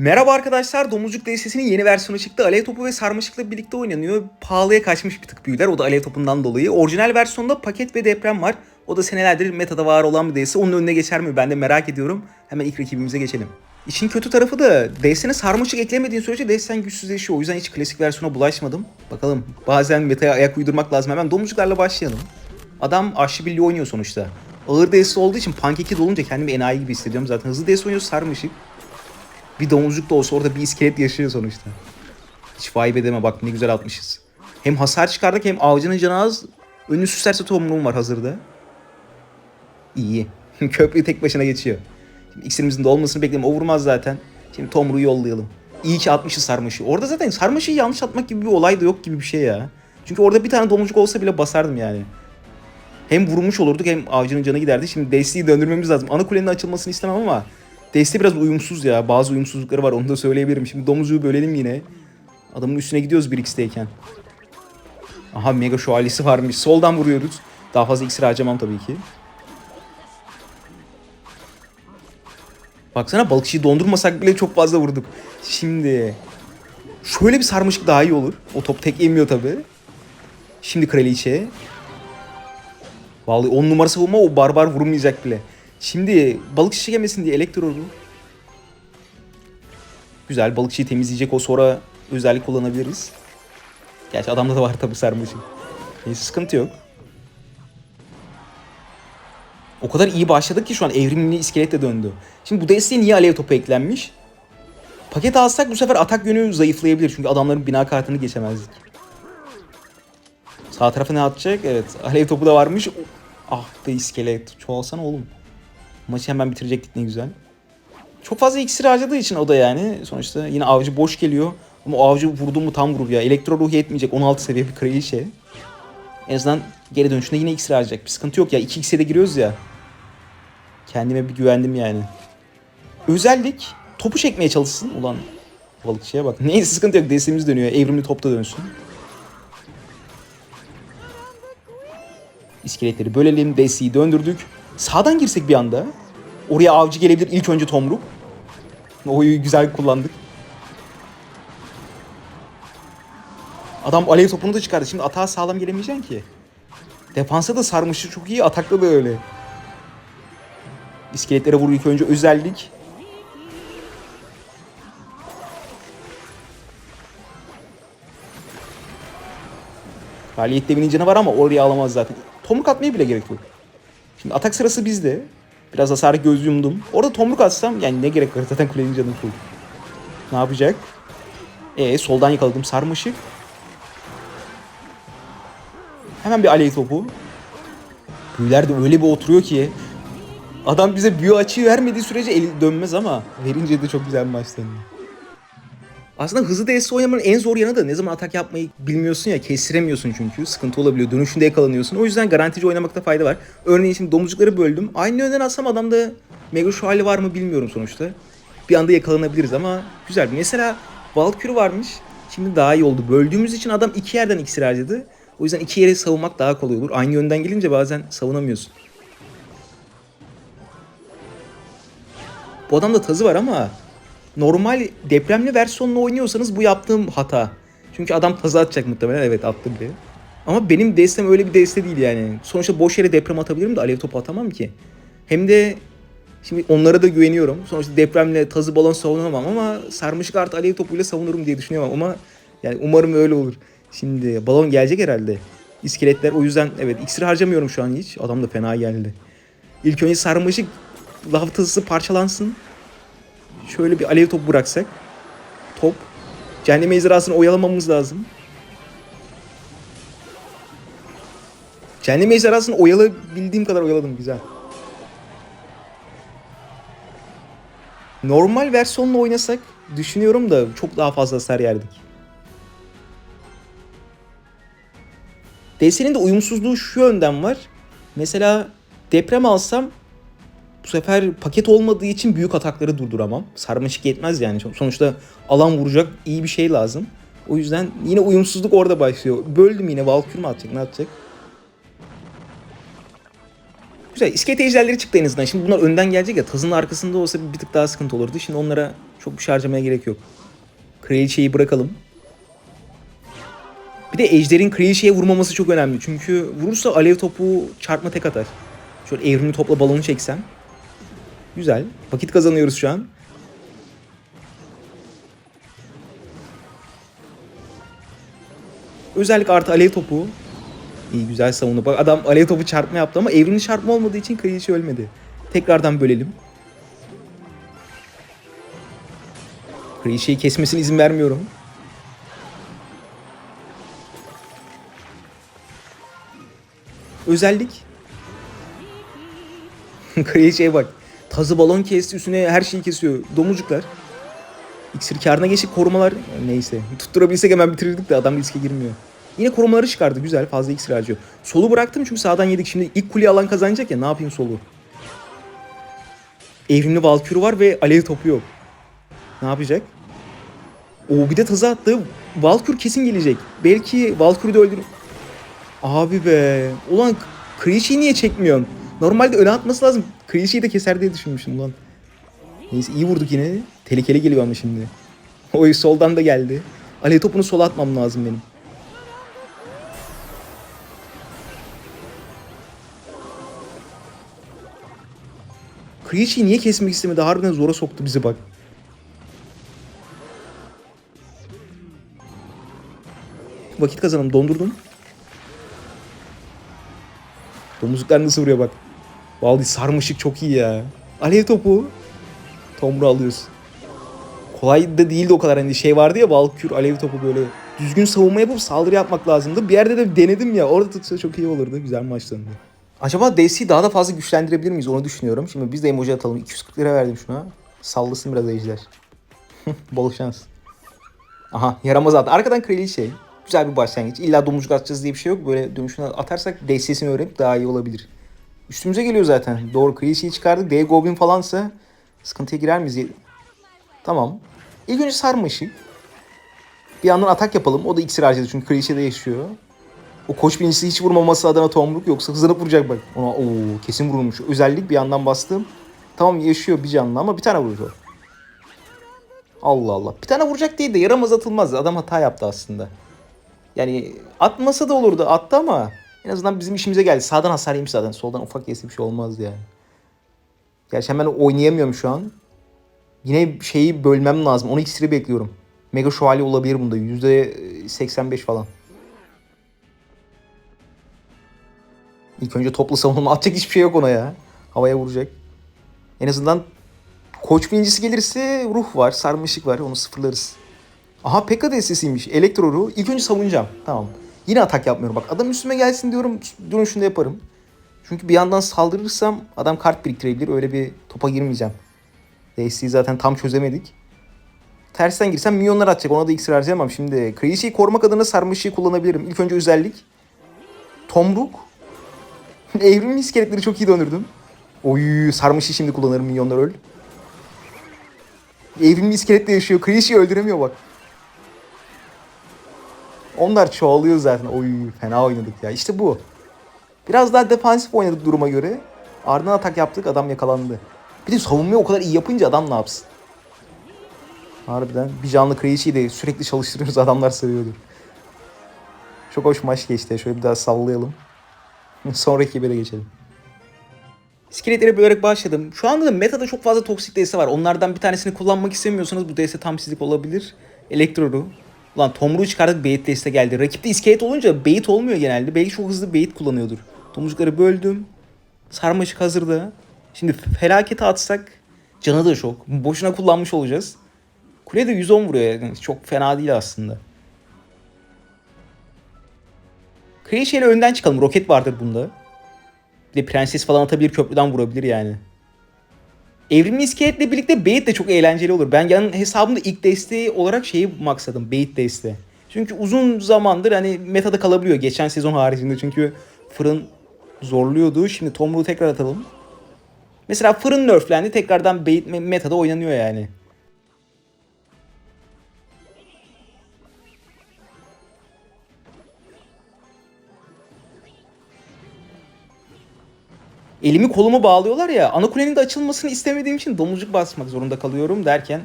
Merhaba arkadaşlar, Domuzcuk DSS'inin yeni versiyonu çıktı. Alev topu ve sarmaşıkla birlikte oynanıyor. Pahalıya kaçmış bir tık büyüler, o da alev topundan dolayı. Orijinal versiyonda paket ve deprem var. O da senelerdir metada var olan bir DS. Onun önüne geçer mi? Ben de merak ediyorum. Hemen ilk rakibimize geçelim. İşin kötü tarafı da DS'ne sarmaşık eklemediğin sürece DS'den güçsüzleşiyor. O yüzden hiç klasik versiyona bulaşmadım. Bakalım bazen metaya ayak uydurmak lazım. Hemen domuzcuklarla başlayalım. Adam aşçı birliği oynuyor sonuçta. Ağır DS olduğu için pankeki dolunca kendimi enayi gibi hissediyorum. Zaten hızlı DS oynuyor sarmaşık. Bir domuzcuk da olsa orada bir iskelet yaşıyor sonuçta. Hiç vibe edeme bak ne güzel atmışız. Hem hasar çıkardık hem avcının canı az. Önünü süslerse tomruğum var hazırda. İyi. Köprüyü tek başına geçiyor. Şimdi iksirimizin dolmasını bekleyelim. O vurmaz zaten. Şimdi tomruğu yollayalım. İyi ki atmışız sarmaşığı. Orada zaten sarmaşığı yanlış atmak gibi bir olay da yok gibi bir şey ya. Çünkü orada bir tane domuzcuk olsa bile basardım yani. Hem vurmuş olurduk hem avcının canı giderdi. Şimdi desteği döndürmemiz lazım. Ana kulenin açılmasını istemem ama Deste biraz uyumsuz ya. Bazı uyumsuzlukları var onu da söyleyebilirim. Şimdi domuzu bölelim yine. Adamın üstüne gidiyoruz 1x'teyken. Aha mega şövalyesi varmış. Soldan vuruyoruz. Daha fazla iksir harcamam tabii ki. Baksana balıkçıyı dondurmasak bile çok fazla vurduk. Şimdi şöyle bir sarmışık daha iyi olur. O top tek yemiyor tabii. Şimdi kraliçe. Vallahi 10 numara savunma o barbar vurulmayacak bile. Şimdi balıkçı çekemesin diye elektrodu. Güzel balıkçıyı temizleyecek o sonra özellik kullanabiliriz. Gerçi adamda da var tabi sarmaşık. Neyse sıkıntı yok. O kadar iyi başladık ki şu an evrimli iskelet de döndü. Şimdi bu desteğe niye alev topu eklenmiş? Paket alsak bu sefer atak yönü zayıflayabilir. Çünkü adamların bina kartını geçemezdik. Sağ tarafa ne atacak? Evet. Alev topu da varmış. Ah be iskelet. Çoğalsana oğlum. Maçı hemen bitirecektik ne güzel. Çok fazla iksir harcadığı için o da yani. Sonuçta yine avcı boş geliyor. Ama o avcı vurdu mu tam vurur ya. Elektro ruhu yetmeyecek. 16 seviye bir kraliçe. En azından geri dönüşünde yine iksir harcayacak. Bir sıkıntı yok ya. 2 x'e de giriyoruz ya. Kendime bir güvendim yani. Özellik topu çekmeye çalışsın. Ulan balıkçıya bak. Neyse sıkıntı yok. DS'imiz dönüyor. Evrimli topta dönsün. İskeletleri bölelim. DS'yi döndürdük. Sağdan girsek bir anda. Oraya avcı gelebilir. İlk önce tomruk. Oyu güzel kullandık. Adam alev topunu da çıkardı. Şimdi atağa sağlam gelemeyeceksin ki. Defansa da sarmışı çok iyi. Atakta da öyle. İskeletlere vur ilk önce özellik. Kraliyet devinin canı var ama oraya alamaz zaten. Tomruk atmaya bile gerek yok. Şimdi atak sırası bizde. Biraz hasarı göz yumdum. Orada tomruk atsam yani ne gerek var zaten kulenin canı full. Ne yapacak? E soldan yakaladım sarmaşık. Hemen bir aley topu. Büyüler de öyle bir oturuyor ki. Adam bize büyü açığı vermediği sürece eli dönmez ama verince de çok güzel bir maç dönüyor. Aslında hızlı DS oynamanın en zor yanı da ne zaman atak yapmayı bilmiyorsun ya kestiremiyorsun çünkü. Sıkıntı olabiliyor. Dönüşünde yakalanıyorsun. O yüzden garantici oynamakta fayda var. Örneğin şimdi domuzcukları böldüm. Aynı yönden atsam adamda mega hali var mı bilmiyorum sonuçta. Bir anda yakalanabiliriz ama güzel. Mesela Valkür varmış. Şimdi daha iyi oldu. Böldüğümüz için adam iki yerden iksir harcadı. O yüzden iki yere savunmak daha kolay olur. Aynı yönden gelince bazen savunamıyorsun. Bu adamda tazı var ama normal depremli versiyonunu oynuyorsanız bu yaptığım hata. Çünkü adam tazı atacak muhtemelen. Evet attı bile. Ama benim destem öyle bir deste değil yani. Sonuçta boş yere deprem atabilirim de alev topu atamam ki. Hem de şimdi onlara da güveniyorum. Sonuçta depremle tazı balon savunamam ama sarmışık artı alev topuyla savunurum diye düşünüyorum ama yani umarım öyle olur. Şimdi balon gelecek herhalde. İskeletler o yüzden evet iksir harcamıyorum şu an hiç. Adam da fena geldi. İlk önce sarmaşık lav tazısı parçalansın. Şöyle bir alev topu bıraksak. Top. Cehennem ejderhasını oyalamamız lazım. Cehennem ejderhasını oyalabildiğim kadar oyaladım. Güzel. Normal versiyonla oynasak düşünüyorum da çok daha fazla hasar yerdik. DS'nin de uyumsuzluğu şu yönden var. Mesela deprem alsam sefer paket olmadığı için büyük atakları durduramam. Sarmaşık yetmez yani. Sonuçta alan vuracak iyi bir şey lazım. O yüzden yine uyumsuzluk orada başlıyor. Böldüm yine. Valkür mü atacak? Ne atacak? Güzel. İskelet ejderleri çıktı en azından. Şimdi bunlar önden gelecek ya. Tazın arkasında olsa bir tık daha sıkıntı olurdu. Şimdi onlara Çok bir şey harcamaya gerek yok. Kraliçeyi bırakalım. Bir de Ejder'in Kraliçe'ye vurmaması çok önemli. Çünkü vurursa alev topu çarpma tek atar. Şöyle evrimli topla balonu çeksem. Güzel. Vakit kazanıyoruz şu an. Özellik artı alev topu. İyi güzel savundu. Bak adam alev topu çarpma yaptı ama evrimli çarpma olmadığı için Kraliçe ölmedi. Tekrardan bölelim. Kraliçeyi kesmesine izin vermiyorum. Özellik. Kraliçeye bak. Tazı balon kesti üstüne her şeyi kesiyor. Domuzcuklar. İksir karına geçip korumalar neyse. Tutturabilsek hemen bitirirdik de adam riske girmiyor. Yine korumaları çıkardı güzel fazla iksir harcıyor. Solu bıraktım çünkü sağdan yedik. Şimdi ilk kuleyi alan kazanacak ya ne yapayım solu. Evrimli Valkür var ve alev topu yok. Ne yapacak? O bir de tazı attı. Valkür kesin gelecek. Belki Valkür'ü de öldürür. Abi be. Ulan Kraliçeyi niye çekmiyorsun? Normalde öne atması lazım. Kraliçeyi de keser diye düşünmüşüm lan. Neyse iyi vurduk yine. Tehlikeli geliyor ama şimdi. Oy soldan da geldi. Alev topunu sola atmam lazım benim. Kraliçeyi niye kesmek istemedi? Harbiden zora soktu bizi bak. Vakit kazanalım. Dondurdum. Domuzluklar nasıl vuruyor bak. Vallahi sarmışık çok iyi ya. Alev topu. Tomru alıyoruz. Kolay da değildi o kadar. Hani şey vardı ya Valkür alev topu böyle düzgün savunma yapıp saldırı yapmak lazımdı. Bir yerde de denedim ya. Orada tutsa çok iyi olurdu. Güzel maçlandı. Acaba DC'yi daha da fazla güçlendirebilir miyiz onu düşünüyorum. Şimdi biz de emoji atalım. 240 lira verdim şuna. Sallasın biraz ejder. Bol şans. Aha yaramaz attı. Arkadan kraliçe. Güzel bir başlangıç. İlla domuzcuk atacağız diye bir şey yok. Böyle dönüşüne atarsak DC'sini öğrenip daha iyi olabilir. Üstümüze geliyor zaten. Doğru kraliçeyi çıkardık. D Goblin falansa sıkıntıya girer miyiz? Tamam. İlk önce sarmaşı. Bir yandan atak yapalım. O da iksir harcadı çünkü kraliçe de yaşıyor. O koç birincisi hiç vurmaması adına tomruk yoksa hızlanıp vuracak bak. Ona oo, kesin vurulmuş. Özellik bir yandan bastım. Tamam yaşıyor bir canlı ama bir tane vurdu. Allah Allah. Bir tane vuracak değil de yaramaz atılmaz. Adam hata yaptı aslında. Yani atmasa da olurdu. Attı ama en azından bizim işimize geldi. Sağdan hasar yemiş zaten. Soldan ufak yese bir şey olmazdı yani. Gerçi hemen oynayamıyorum şu an. Yine şeyi bölmem lazım. 12 iksiri bekliyorum. Mega şövalye olabilir bunda. %85 falan. İlk önce toplu savunma atacak hiçbir şey yok ona ya. Havaya vuracak. En azından koç birincisi gelirse ruh var, sarmışık var. Onu sıfırlarız. Aha Pekka destesiymiş. Elektro ruh. İlk önce savunacağım. Tamam. Yine atak yapmıyorum. Bak adam üstüme gelsin diyorum. Durun şunu da yaparım. Çünkü bir yandan saldırırsam adam kart biriktirebilir. Öyle bir topa girmeyeceğim. Desteği zaten tam çözemedik. Tersten girsem milyonlar atacak. Ona da iksir harcayamam. Şimdi Kraliçeyi korumak adına sarmışığı kullanabilirim. İlk önce özellik. Tomruk. Evrimli iskeletleri çok iyi döndürdüm. Oy sarmışı şimdi kullanırım milyonlar öl. Evrimli iskelet de yaşıyor. Kraliçeyi öldüremiyor bak. Onlar çoğalıyor zaten. Oy fena oynadık ya. İşte bu. Biraz daha defansif oynadık duruma göre. Ardından atak yaptık adam yakalandı. Bir de savunmayı o kadar iyi yapınca adam ne yapsın? Harbiden bir canlı kraliçeyi de sürekli çalıştırıyoruz adamlar seviyordur. Çok hoş maç geçti. Şöyle bir daha sallayalım. Sonraki bire geçelim. İskeletleri bölerek başladım. Şu anda da metada çok fazla toksik DS var. Onlardan bir tanesini kullanmak istemiyorsanız bu DS tam sizlik olabilir. Elektroru. Ulan Tomruğu çıkardık Bait DS geldi. Rakipte iskelet olunca Bait olmuyor genelde. Belki çok hızlı Bait kullanıyordur. Tomurcukları böldüm. Sarmaşık hazırda. Şimdi felakete atsak canı da çok. Boşuna kullanmış olacağız. Kule de 110 vuruyor yani. Çok fena değil aslında. Kraliçe ile önden çıkalım. Roket vardır bunda. Bir de prenses falan atabilir köprüden vurabilir yani. Evrimli iskeletle birlikte Bait de çok eğlenceli olur. Ben yan hesabımda ilk desteği olarak şeyi maksadım. Bait desteği. Çünkü uzun zamandır hani metada kalabiliyor. Geçen sezon haricinde çünkü fırın zorluyordu. Şimdi Tomruğu tekrar atalım. Mesela fırın nerflendi. Tekrardan Bait metada oynanıyor yani. Elimi kolumu bağlıyorlar ya ana kulenin de açılmasını istemediğim için domuzcuk basmak zorunda kalıyorum derken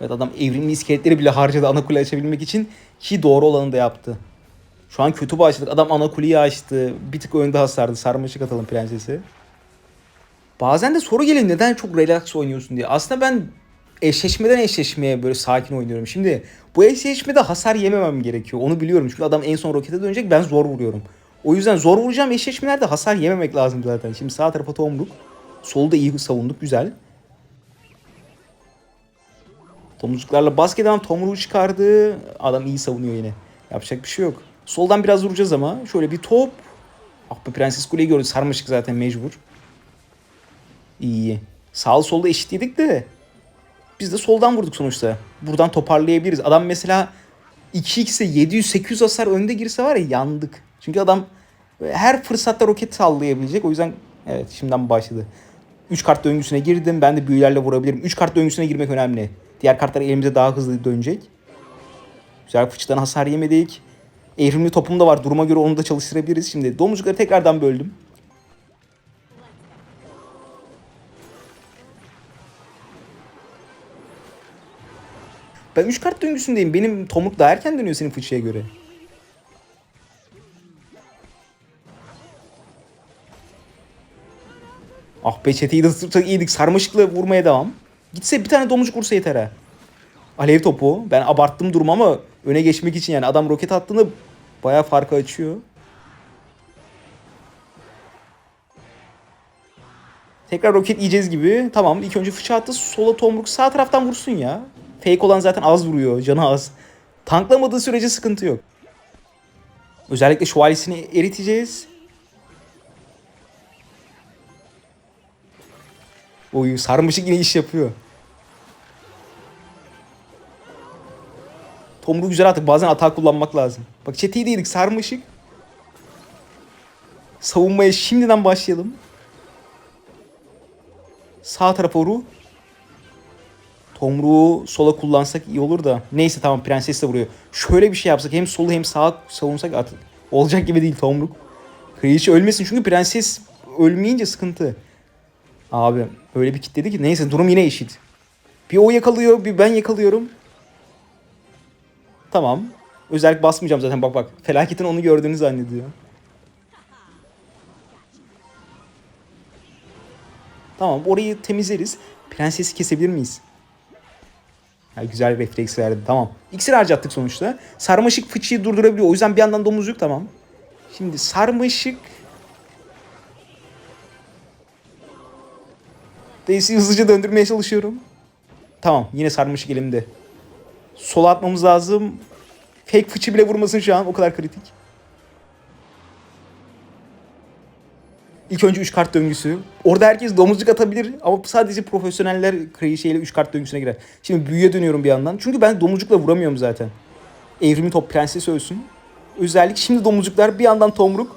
Evet adam evrimli iskeletleri bile harcadı ana kule açabilmek için ki doğru olanı da yaptı. Şu an kötü başladık. Adam ana kuleyi açtı. Bir tık önde hasardı. Sarmaşık atalım prensesi. Bazen de soru geliyor neden çok relax oynuyorsun diye. Aslında ben eşleşmeden eşleşmeye böyle sakin oynuyorum. Şimdi bu eşleşmede hasar yememem gerekiyor. Onu biliyorum. Çünkü adam en son rokete dönecek ben zor vuruyorum. O yüzden zor vuracağım eşleşmelerde hasar yememek lazım zaten. Şimdi sağ tarafa tomruk. Solda iyi savunduk. Güzel. Tomruklarla basket adam tomruğu çıkardı. Adam iyi savunuyor yine. Yapacak bir şey yok. Soldan biraz vuracağız ama. Şöyle bir top. Ah be Prenses Kule'yi gördük. Sarmaşık zaten mecbur. İyi. Sağ solda eşitliydik de. Biz de soldan vurduk sonuçta. Buradan toparlayabiliriz. Adam mesela 2x'e 700-800 hasar önde girse var ya yandık. Çünkü adam her fırsatta roket sallayabilecek. O yüzden evet şimdiden başladı. 3 kart döngüsüne girdim. Ben de büyülerle vurabilirim. 3 kart döngüsüne girmek önemli. Diğer kartlar elimize daha hızlı dönecek. Güzel fıçıdan hasar yemedik. Evrimli topum da var. Duruma göre onu da çalıştırabiliriz. Şimdi domuzcukları tekrardan böldüm. Ben 3 kart döngüsündeyim. Benim tomruk daha erken dönüyor senin fıçıya göre. Ah be çeteyi de tutsak iyiydik. Sarmaşıkla vurmaya devam. Gitse bir tane domuzcuk vursa yeter ha. Alev topu. Ben abarttım durum ama öne geçmek için yani adam roket attığında bayağı farkı açıyor. Tekrar roket yiyeceğiz gibi. Tamam ilk önce fıçı attı. Sola tomruk sağ taraftan vursun ya. Fake olan zaten az vuruyor. Canı az. Tanklamadığı sürece sıkıntı yok. Özellikle şövalyesini eriteceğiz. Oy sarmışık yine iş yapıyor. Tomruğu güzel attık. Bazen atak kullanmak lazım. Bak çeteyi değildik sarmışık. Savunmaya şimdiden başlayalım. Sağ tarafa vuru. Tomruğu sola kullansak iyi olur da. Neyse tamam prenses de vuruyor. Şöyle bir şey yapsak hem solu hem sağa savunsak artık olacak gibi değil Tomruk. Kraliçe ölmesin çünkü prenses ölmeyince sıkıntı. Abi öyle bir kitledi ki neyse durum yine eşit. Bir o yakalıyor bir ben yakalıyorum. Tamam. Özellik basmayacağım zaten bak bak. Felaketin onu gördüğünü zannediyor. Tamam orayı temizleriz. Prensesi kesebilir miyiz? Ha, güzel refleks verdi. Tamam. İksir harcattık sonuçta. Sarmaşık fıçıyı durdurabiliyor. O yüzden bir yandan domuzcuk tamam. Şimdi sarmaşık... Daisy hızlıca döndürmeye çalışıyorum. Tamam. Yine sarmaşık elimde. Sola atmamız lazım. Fake fıçı bile vurmasın şu an. O kadar kritik. İlk önce 3 kart döngüsü. Orada herkes domuzcuk atabilir ama sadece profesyoneller şeyle 3 kart döngüsüne girer. Şimdi büyüye dönüyorum bir yandan. Çünkü ben domuzcukla vuramıyorum zaten. Evrimi top prenses ölsün. Özellik şimdi domuzcuklar bir yandan tomruk.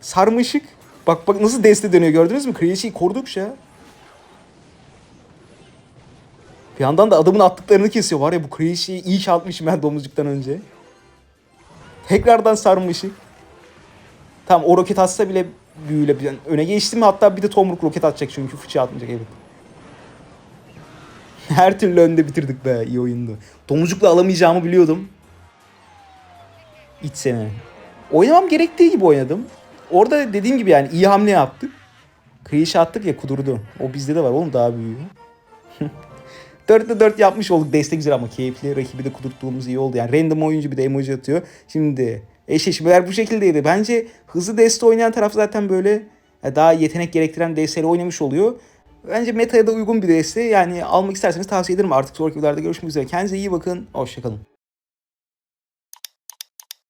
Sarmışık. Bak bak nasıl deste dönüyor gördünüz mü? Kraliçeyi korudukça. Bir yandan da adamın attıklarını kesiyor. Var ya bu kraliçeyi iyi çalmışım ben domuzcuktan önce. Tekrardan sarmışık. Tamam o roket atsa bile büyüyle bir öne geçti mi hatta bir de tomruk roket atacak çünkü fıçı atmayacak evet. Her türlü önde bitirdik be iyi oyundu. Domuzcukla alamayacağımı biliyordum. İç sene. Oynamam gerektiği gibi oynadım. Orada dediğim gibi yani iyi hamle yaptık. Kriyişe attık ya kudurdu. O bizde de var oğlum daha büyüğü. 4'te 4 yapmış olduk. Destek güzel ama keyifli. Rakibi de kudurttuğumuz iyi oldu. Yani random oyuncu bir de emoji atıyor. Şimdi eşleşmeler bu şekildeydi. Bence hızlı deste oynayan taraf zaten böyle daha yetenek gerektiren desteleri oynamış oluyor. Bence metaya da uygun bir deste. Yani almak isterseniz tavsiye ederim. Artık sonraki videolarda görüşmek üzere. Kendinize iyi bakın. Hoşçakalın.